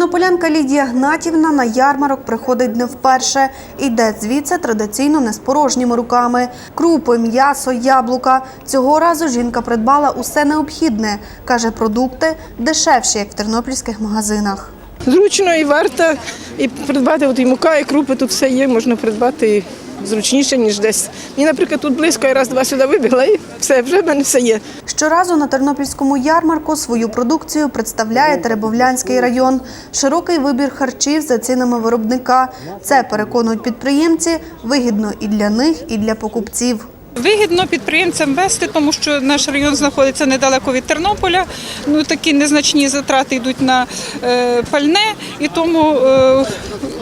Тернополянка Лідія Гнатівна на ярмарок приходить не вперше. Йде звідси традиційно не з порожніми руками. Крупи, м'ясо, яблука. Цього разу жінка придбала усе необхідне. Каже, продукти дешевші, як в тернопільських магазинах. Зручно і варто і придбати от і мука, і крупи тут все є, можна придбати зручніше, ніж десь. Мені, наприклад, тут близько, я раз-два сюди вибігла і все, вже в мене все є. Щоразу на тернопільському ярмарку свою продукцію представляє Теребовлянський район. Широкий вибір харчів за цінами виробника. Це переконують підприємці вигідно і для них, і для покупців. Вигідно підприємцям вести, тому що наш район знаходиться недалеко від Тернополя. Ну такі незначні затрати йдуть на е, пальне, і тому е,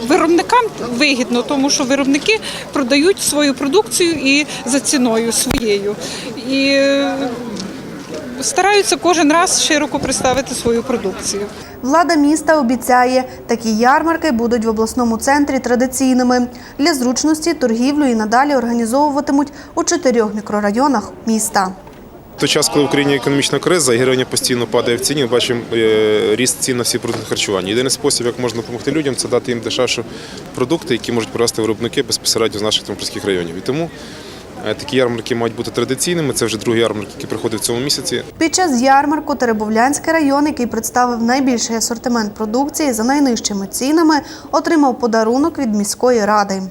виробникам вигідно, тому що виробники продають свою продукцію і за ціною своєю. І е, стараються кожен раз широко представити свою продукцію. Влада міста обіцяє, такі ярмарки будуть в обласному центрі традиційними. Для зручності торгівлю і надалі організовуватимуть у чотирьох мікрорайонах міста. В той час, коли в Україні економічна криза, і гривня постійно падає в ціні, ми бачимо е, ріст цін на всі продукти харчування. Єдиний спосіб, як можна допомогти людям, це дати їм дешевші продукти, які можуть привезти виробники безпосередньо з наших тернопільських районів. І тому такі ярмарки мають бути традиційними. Це вже другий ярмарк, який приходить в цьому місяці. Під час ярмарку Теребовлянський район, який представив найбільший асортимент продукції за найнижчими цінами, отримав подарунок від міської ради.